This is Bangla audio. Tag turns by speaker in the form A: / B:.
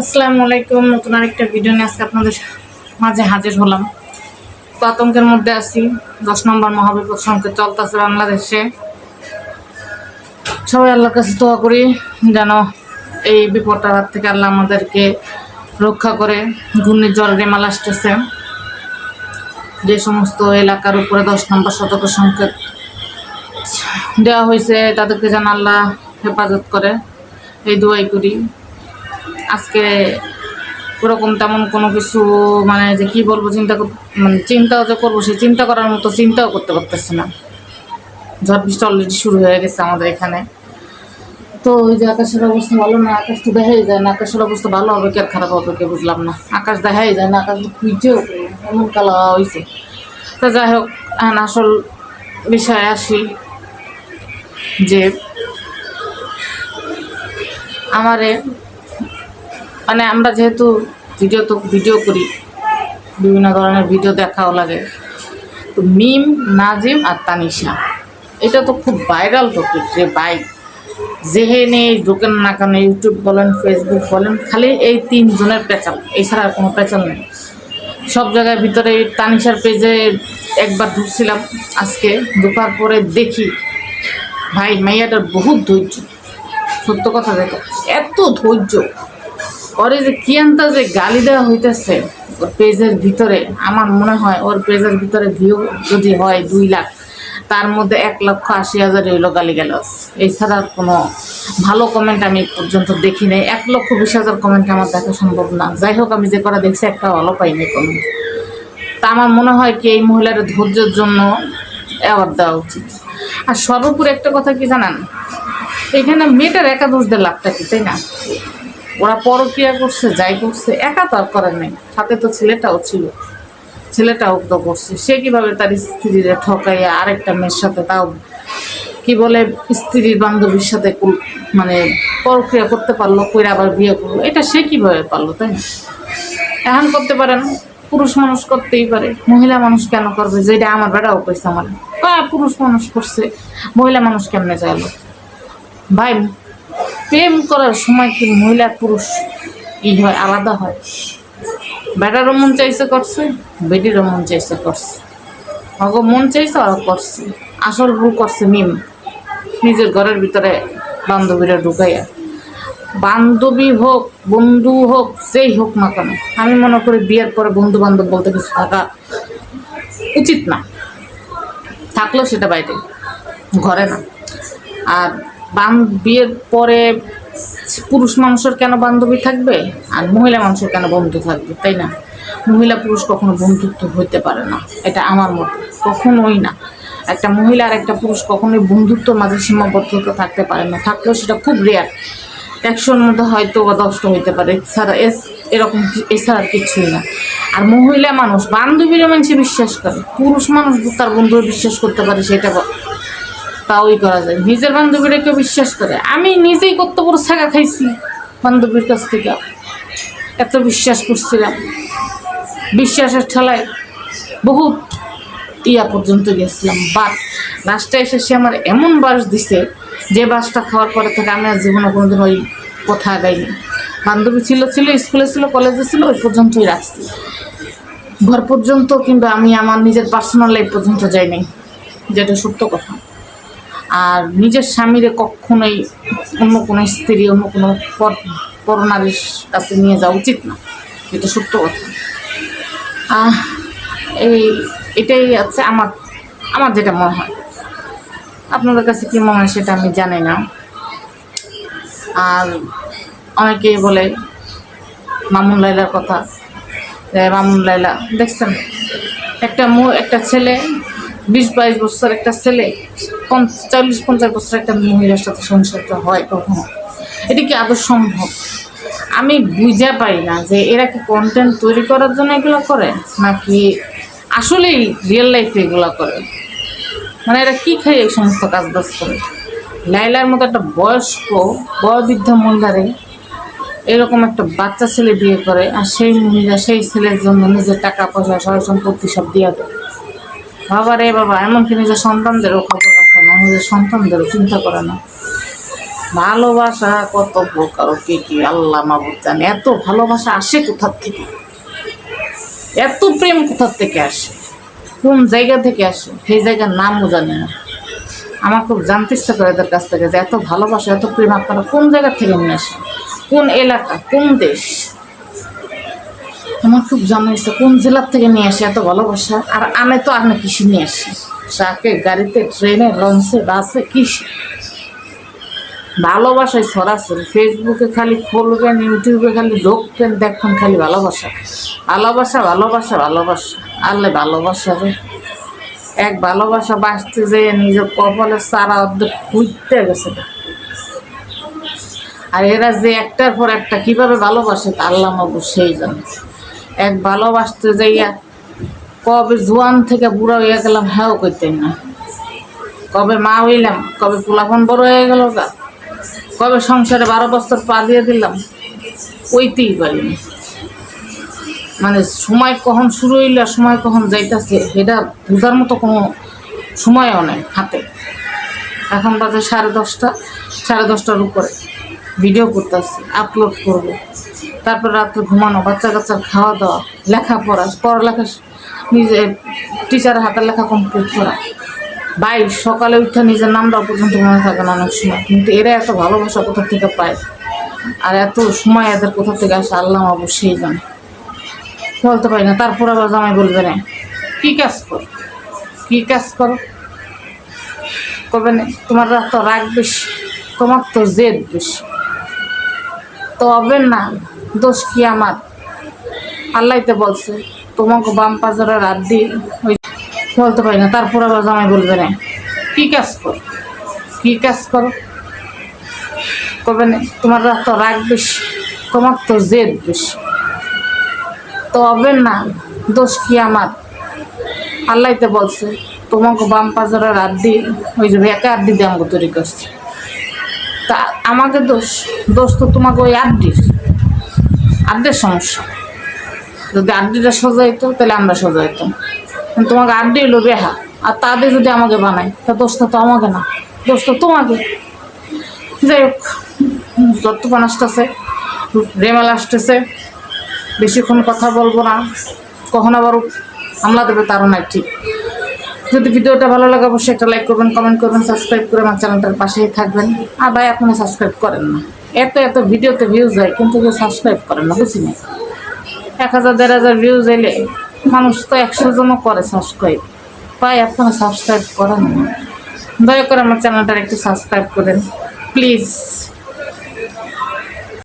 A: আসসালামু আলাইকুম। নতুন আরেকটা ভিডিও নিয়ে আজকে আপনাদের মাঝে হাজির হলাম। তো আতঙ্কের মধ্যে আছি দশ নম্বর মহাবিপদ সংকেত চলতেছে বাংলাদেশে। সবাই আল্লাহর কাছে দোয়া করি যেন এই বিপদটার হাত থেকে আল্লাহ আমাদেরকে রক্ষা করে। ঘূর্ণিঝড় রেমাল আসতেছে। যে সমস্ত এলাকার উপরে দশ নম্বর সতর্ক সংকেত দেওয়া হয়েছে, তাদেরকে যেন আল্লাহ হেফাজত করে। এই দোয়াই করি। আজকে ওরকম তেমন কোনো কিছু মানে যে কী বলব, চিন্তা মানে চিন্তাও যে করব, সে চিন্তা করার মতো চিন্তাও করতে পারতেছে না। ঝড় বৃষ্টি অলরেডি শুরু হয়ে গেছে আমাদের এখানে। তো ওই যে আকাশের অবস্থা ভালো না, আকাশ তো দেখাই যায় না, আকাশের অবস্থা ভালো হবে, কে খারাপ হবে কে বুঝলাম না। আকাশ দেখাই যায় না, আকাশ তো খুঁজেও এমন কালা হয়েছে তো যাই হোক, এখন আসল বিষয়ে আসি যে, আমারে মানে আমরা যেহেতু ভিডিও তো ভিডিও করি, বিভিন্ন ধরনের ভিডিও দেখাও লাগে। তো মিম, নাজিম আর তানিশা। এটা তো খুব ভাইরাল টপিক যে বাইক যেহেনে ঢোকেন না কেন ইউটিউব বলেন ফেসবুক বলেন, খালি এই তিনজনের পেঁচাল। এছাড়া আর কোনো পেঁচাল নেই। সব জায়গায় ভিতরে তানিশার পেজে একবার ঢুকছিলাম আজকে। ঢোকার পরে দেখি, ভাই, মাইয়াটার বহুত ধৈর্য। সত্য কথা দেখো এত ধৈর্য। ওরে যে কি যে গালি দেওয়া হইতেছে ওর পেজের ভিতরে, আমার মনে হয় ওর পেজের ভিতরে ভিউ যদি হয় দুই লাখ, তার মধ্যে এক লক্ষ আশি হাজার হইল গালি গেল এছাড়া কোনো ভালো কমেন্ট আমি পর্যন্ত দেখি নাই। এক লক্ষ বিশ হাজার কমেন্ট আমার দেখা সম্ভব না। যাই হোক, আমি যে করা দেখছি, একটা ভালো পাইনি কমেন্ট তা আমার মনে হয় কি এই মহিলার ধৈর্যের জন্য অ্যাওয়ার্ড দেওয়া উচিত। আর সর্বোপরি একটা কথা কি জানান? এখানে মেয়েটার একা দোষ দিয়ে লাভটা কি, তাই না? ওরা পরক্রিয়া করছে, যাই করছে, একা তার করার নেই। সাথে তো ছেলেটাও ছিল। ছেলেটাও তো করছে। সে কীভাবে তার স্ত্রীরে ঠকাইয়া আরেকটা মেয়ের সাথে তাও কি বলে, স্ত্রীর বান্ধবীর সাথে মানে পরক্রিয়া করতে পারল, কইরা আবার বিয়ে করল, এটা সে কীভাবে পারল, তাই না? এখন করতে পারে না। পুরুষ মানুষ করতেই পারে। মহিলা মানুষ কেন করবে? যেটা আমার বেটাও কইছে আমার। হ্যাঁ পুরুষ মানুষ করছে? মহিলা মানুষ কেমনে চাইলো ভাই প্রেম করার সময় কি মহিলা পুরুষ ই হয়, আলাদা হয়? বেটারও মন চাইছে করছে, বেটিরও মন চাইছে করছে। অগ, মন চাইছে ওরা করছে। আসল ভুল করছে মিম। নিজের ঘরের ভিতরে বান্ধবীরা ঢুকাইয়া। বান্ধবী হোক, বন্ধু হোক, যেই হোক না কেন, আমি মনে করি বিয়ের পরে বন্ধু বান্ধব বলতে কিছু থাকা উচিত না। থাকলেও সেটা বাইরে, ঘরে না। আর বিয়ের পরে পুরুষ মানুষের কেন বান্ধবী থাকবে? আর মহিলা মানুষের কেন বন্ধু থাকবে? তাই না? মহিলা পুরুষ কখনো বন্ধুত্ব হইতে পারে না। এটা আমার মত। কখনোই না। একটা মহিলা আর একটা পুরুষ কখনোই বন্ধুত্বর মাঝে সীমাবদ্ধতা থাকতে পারে না। থাকলেও সেটা খুব রেয়ার একশোর মধ্যে হয়তো বা দশটা হইতে পারে। এছাড়া এরকম এছাড়া কিছুই না। আর মহিলা মানুষ, বান্ধবীরা মানুষে বিশ্বাস করে। পুরুষ মানুষ তার বন্ধুরা বিশ্বাস করতে পারে সেটা তাওই করা যায়। নিজের বান্ধবীরা কেউ বিশ্বাস করে। আমি নিজেই কত ছাগা খাইছি বান্ধবীর কাছ থেকে। এত বিশ্বাস করছিলাম। বিশ্বাসের ঠেলায় বহুত ইয়া পর্যন্ত গেছিলাম। বাট লাস্টে এসে সে আমার এমন বাস দিছে, যে বাসটা খাওয়ার পরে থেকে আমি আর জীবনে কোনোদিন ওই কথা গাইনি বান্ধবী ছিল ছিল, স্কুলে ছিল, কলেজে ছিল, ওই পর্যন্তই রাখছি। ঘর পর্যন্ত কিংবা আমি আমার নিজের পার্সোনাল লাইফ পর্যন্ত যাইনি। যেটা সত্য কথা। আর নিজের স্বামীরে কখনোই অন্য কোনো স্ত্রী, অন্য কোনো পর, পরনারীর কাছে নিয়ে যাওয়া উচিত না। এটা সত্য কথা। এই, এটাই আছে আমার আমার যেটা মনে হয়। আপনাদের কাছে কী মনে হয় সেটা আমি জানি না। আর অনেকেই বলে, মামুন লাইলার কথা। মামুন লাইলা দেখছেন? একটা মু, একটা ছেলে বিশ বাইশ বছর একটা ছেলে চল্লিশ পঞ্চাশ বছর একটা মহিলার সাথে সংসারটা হয় কখনো। এটা কি আদৌ সম্ভব? আমি বুঝে পাই না যে এরা কি কন্টেন্ট তৈরি করার জন্য এগুলো করে, নাকি আসলেই রিয়েল লাইফে এগুলো করে? মানে এরা কী খায় এই সমস্ত কাজ বাজ করে? লাইলার মতো একটা বয়স্ক, বয়বৃদ্ধ মহিলারে এরকম একটা বাচ্চা ছেলে বিয়ে করে, আর সেই মহিলা সেই ছেলের জন্য নিজের টাকা পয়সা সয় সম্পত্তি সব দিয়ে দেয়। বাবা রে বাবা, এমনকি নিজের সন্তানদেরও খবর রাখে না, নিজের সন্তানদেরও চিন্তা করে না। ভালোবাসা কত প্রকার কে কি আল্লাহ মাবুদ জানে। এত ভালোবাসা আসে কোথার থেকে? এত প্রেম কোথার থেকে আসে? কোন জায়গা থেকে আসে? সেই জায়গার নামও জানি না। আমার খুব জানতে ইচ্ছা করে এদের কাছ থেকে যে এত ভালোবাসা, এত প্রেম আপনারা কোন জায়গা থেকে নিয়ে আসেন? কোন এলাকা, কোন দেশ? আমার খুব জানা ইচ্ছা কোন জেলার থেকে নিয়ে আসে এত ভালোবাসা? আর আনে তো আনে কিসে নিয়ে আসে। ট্রাকে, গাড়িতে, ট্রেনে, লঞ্চে, বাসে কিসে ভালোবাসায় সরাসরি। ফেসবুকে খালি খুলবেন ইউটিউবে খালি ঢুকবেন, দেখবেন খালি ভালোবাসা। ভালোবাসা ভালোবাসা ভালোবাসা। আল্লে ভালোবাসা রে। এক ভালোবাসা বাঁচতে যেয়ে নিজের কপালের সারা অর্ধেক খুঁজতে গেছে আর এরা যে একটার পর একটা কীভাবে ভালোবাসে তা আল্লাহ মাবু সেই জানে। এক ভালোবাসতে যাইয়া কবে জোয়ান থেকে বুড়া হইয়া গেলাম হ্যাঁ করতেন না। কবে মা হইলাম, কবে পোলাপন বড় হয়ে গেল গা। কবে সংসারে বারো বছর পা দিয়ে দিলাম ওইতেই পারিনি। মানে সময় কখন শুরু হইলে, সময় কখন যাইতাছে এটা বোঝার মতো কোনো সময়ও নেই হাতে। এখন বাজে সাড়ে দশটা, সাড়ে দশটার উপরে। ভিডিও করতেছি আপলোড করব। তারপর রাত্রে ঘুমানো, বাচ্চা কাচ্চার খাওয়া দাওয়া লেখাপড়া, পড়ালেখা নিজে টিচারের হাতের লেখা কমপ্লিট করা। বাই সকালে উঠে নিজের নামটা পর্যন্ত মনে থাকে না অনেক সময়, কিন্তু এরা এত ভালোবাসা কোথা থেকে পায়? আর এত সময় এদের কোথা থেকে আসে, আল্লাহ অবশ্যই জানে। বলতে পারি না, তারপর আবার জামাই বলবে না, কী কাজ কর? কী কাজ করো? কবে না? তোমার তো রাগ বেশি, তোমার তো জেদ বেশি। তবে না, দোষ কি আমার? আল্লাহ তো বলছে, তোমাকে বাম পাজরের রাত দি ওই বলতে পারি না, তারপর আবার জামাই বলবে না। কী কাজ কর? কী কাজ করো? কবে না, তোমার তো রাগ বেশি, তোমার তো জেদ বেশি। তবে না, দোষ কি আমার? আল্লাহ তো বলছে, তোমাকে বাম পাজরের রাত দি ওই যে একা আড্ডি দিয়ে আমাকে তৈরি করছে। তা আমাকে দোষ দোষ তো তোমাকে ওই আড্ডির, আড্ডের সমস্যা। যদি আড্ডিটা সোজাইতো, তাহলে আমরা সোজাইতাম। কিন্তু তোমাকে আড্ডি হলো বেহা, আর তাদের যদি আমাকে বানায়, তা দোষটা তো আমাকে না দোষ তো তোমাকে। যাই হোক, যতক্ষণ আসতেছে, রেমাল আসতেছে, বেশিক্ষণ কথা বলব না, কখন আবার হামলা দেবে তারও নাই ঠিক। যদি ভিডিওটা ভালো লাগে, অবশ্যই একটা লাইক করবেন কমেন্ট করবেন সাবস্ক্রাইব করে আমার চ্যানেলটার পাশেই থাকবেন। আর ভাই, আপনি সাবস্ক্রাইব করেন না। এত এত ভিডিওতে ভিউজ হয়, কিন্তু কেউ সাবস্ক্রাইব করেন না, বুঝি না। এক হাজার, দেড় হাজার ভিউজ এলে মানুষ তো একশো জনও করে সাবস্ক্রাইব ভাই আপনারা সাবস্ক্রাইব করেন না। দয়া করে আমার চ্যানেলটার একটু সাবস্ক্রাইব করেন। প্লিজ